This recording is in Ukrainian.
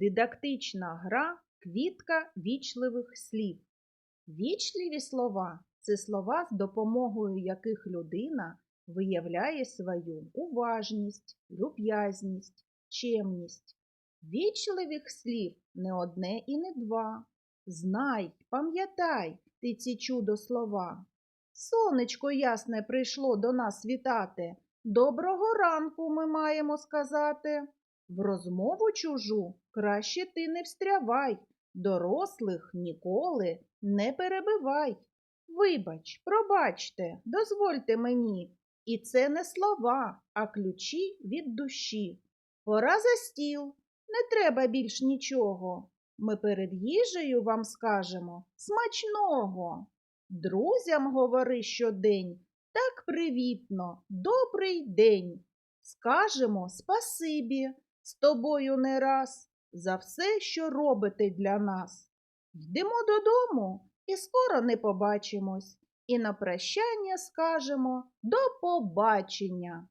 Дидактична гра квітка вічливих слів. Вічливі слова це слова, з допомогою яких людина виявляє свою уважність, люб'язність, чемність. Вічливих слів не одне і не два. Знай, пам'ятай ти ці чудо слова. Сонечко ясне прийшло до нас вітати. Доброго ранку ми маємо сказати. В розмову чужу краще ти не встрявай, дорослих ніколи не перебивай. Вибач, пробачте, дозвольте мені. І це не слова, а ключі від душі. Пора за стіл, не треба більш нічого. Ми перед їжею вам скажемо смачного. Друзям говори щодень, так привітно, добрий день. Скажемо спасибі з тобою не раз за все, що робите для нас. Йдемо додому і скоро не побачимось, і на прощання скажемо до побачення.